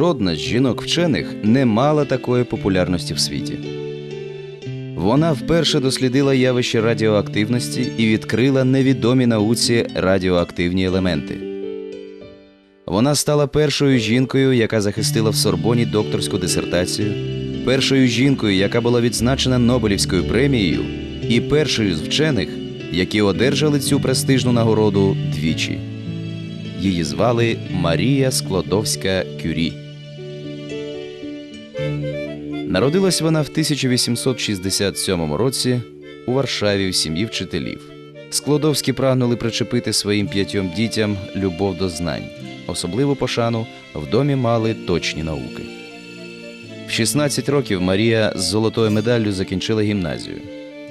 жодна з жінок вчених не мала такої популярності в світі. Вона вперше дослідила явище радіоактивності і відкрила невідомі науці радіоактивні елементи. Вона стала першою жінкою, яка захистила в Сорбоні докторську дисертацію, першою жінкою, яка була відзначена Нобелівською премією, і першою з вчених, які одержали цю престижну нагороду двічі. Її звали Марія Склодовська Кюрі. Народилась вона в 1867 році у Варшаві в сім'ї вчителів. Складовські прагнули причепити своїм п'ятьом дітям любов до знань, особливу пошану в домі мали точні науки. В 16 років Марія з золотою медаллю закінчила гімназію.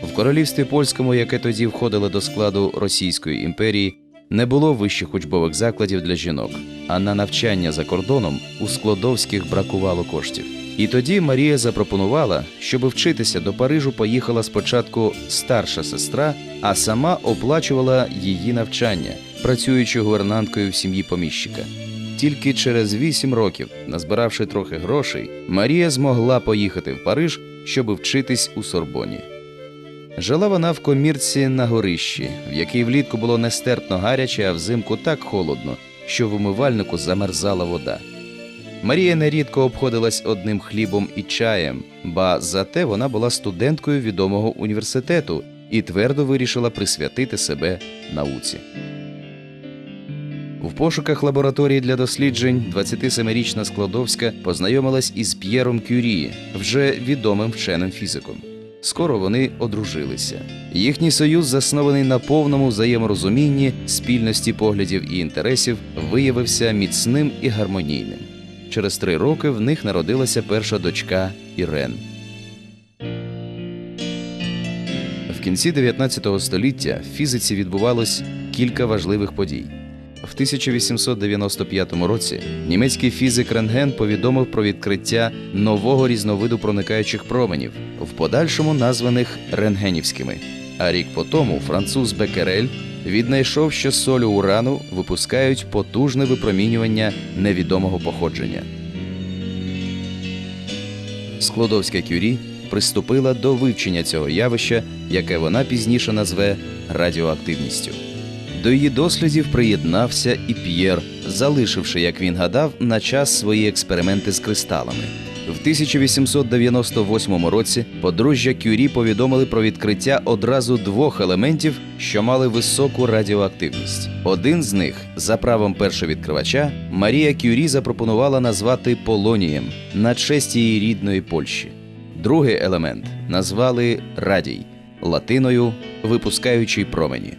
В королівстві польському, яке тоді входило до складу Російської імперії, не було вищих учбових закладів для жінок, а на навчання за кордоном у Складовських бракувало коштів. І тоді Марія запропонувала, щоб вчитися до Парижу поїхала спочатку старша сестра, а сама оплачувала її навчання, працюючи гувернанткою в сім'ї поміщика. Тільки через вісім років, назбиравши трохи грошей, Марія змогла поїхати в Париж, щоб вчитись у Сорбоні. Жила вона в комірці на горищі, в якій влітку було нестерпно гаряче, а взимку так холодно, що в умивальнику замерзала вода. Марія нерідко обходилась одним хлібом і чаєм, ба зате вона була студенткою відомого університету і твердо вирішила присвятити себе науці. В пошуках лабораторії для досліджень 27-річна Складовська познайомилась із П'єром Кюрі, вже відомим вченим фізиком. Скоро вони одружилися. Їхній союз, заснований на повному взаєморозумінні, спільності поглядів і інтересів, виявився міцним і гармонійним. Через три роки в них народилася перша дочка Ірен. В кінці 19 століття в фізиці відбувалось кілька важливих подій. В 1895 році німецький фізик Рентген повідомив про відкриття нового різновиду проникаючих променів, в подальшому названих рентгенівськими. А рік по тому француз Бекерель віднайшов, що солю урану випускають потужне випромінювання невідомого походження. Складовська Кюрі приступила до вивчення цього явища, яке вона пізніше назве радіоактивністю. До її дослідів приєднався і П'єр, залишивши, як він гадав, на час свої експерименти з кристалами. В 1898 році подружжя Кюрі повідомили про відкриття одразу двох елементів, що мали високу радіоактивність. Один з них, за правом першовідкривача, Марія Кюрі запропонувала назвати полонієм на честь її рідної Польщі. Другий елемент назвали радій латиною випускаючий промені.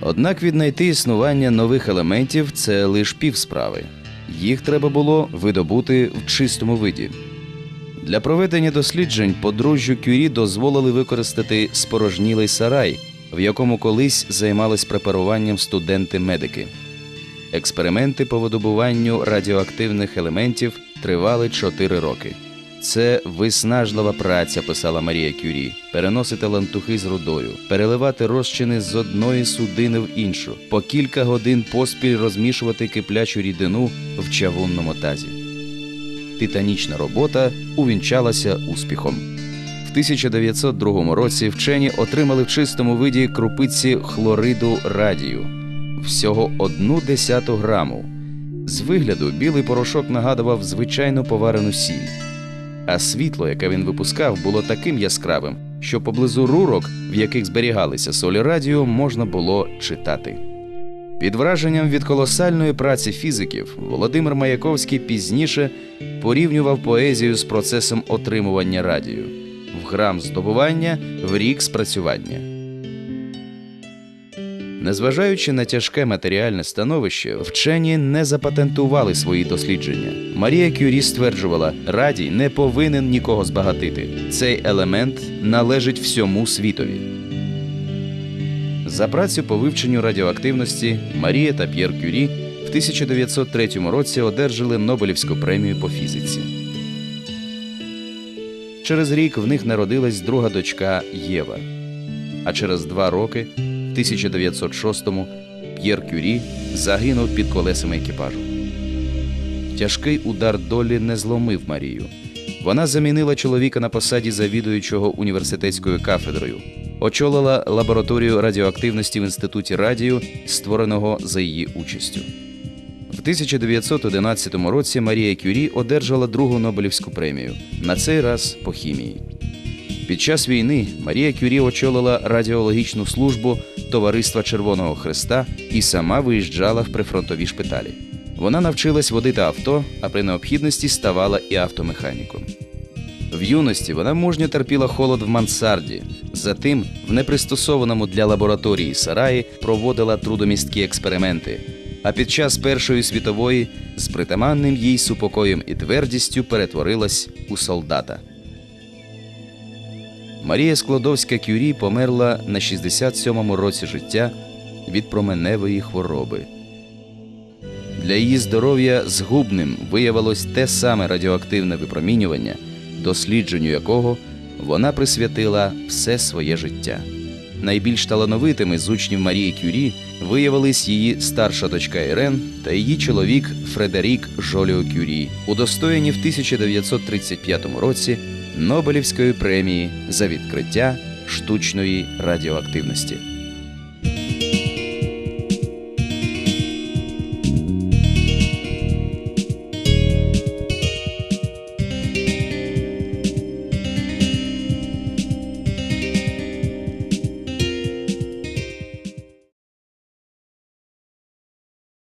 Однак віднайти існування нових елементів це лише півсправи. Їх треба було видобути в чистому виді. Для проведення досліджень подружжю Кюрі дозволили використати спорожнілий сарай, в якому колись займались препаруванням студенти-медики. Експерименти по видобуванню радіоактивних елементів тривали 4 роки. Це виснажлива праця, писала Марія Кюрі, переносити лантухи з рудою, переливати розчини з одної судини в іншу, по кілька годин поспіль розмішувати киплячу рідину в чавунному тазі. Титанічна робота увінчалася успіхом. В 1902 році вчені отримали в чистому виді крупиці хлориду радію всього одну десяту граму. З вигляду білий порошок нагадував звичайну поварену сіль а світло, яке він випускав, було таким яскравим, що поблизу рурок, в яких зберігалися солі радіо, можна було читати. Під враженням від колосальної праці фізиків Володимир Маяковський пізніше порівнював поезію з процесом отримування радію в грам здобування в рік спрацювання. Незважаючи на тяжке матеріальне становище, вчені не запатентували свої дослідження. Марія Кюрі стверджувала, радій не повинен нікого збагатити. Цей елемент належить всьому світові. За працю по вивченню радіоактивності Марія та П'єр Кюрі в 1903 році одержали Нобелівську премію по фізиці. Через рік в них народилась друга дочка Єва. А через два роки, 1906-му, П'єр Кюрі загинув під колесами екіпажу. Тяжкий удар долі не зломив Марію. Вона замінила чоловіка на посаді завідуючого університетською кафедрою, очолила лабораторію радіоактивності в інституті радіо, створеного за її участю. В 1911 році Марія Кюрі одержала другу Нобелівську премію, на цей раз по хімії. Під час війни Марія Кюрі очолила радіологічну службу Товариства Червоного Христа і сама виїжджала в прифронтові шпиталі. Вона навчилась водити авто, а при необхідності ставала і автомеханіком. В юності вона мужньо терпіла холод в мансарді. Затим, в непристосованому для лабораторії сараї, проводила трудомісткі експерименти. А під час Першої світової з притаманним їй супокоєм і твердістю перетворилась у солдата. Марія Складовська Кюрі померла на 67-му році життя від променевої хвороби. Для її здоров'я згубним виявилось те саме радіоактивне випромінювання, дослідженню якого вона присвятила все своє життя. Найбільш талановитими з учнів Марії Кюрі виявились її старша дочка Ірен та її чоловік Фредерік Жоліо Кюрі, удостоєні в 1935 році Нобелівської премії за відкриття штучної радіоактивності.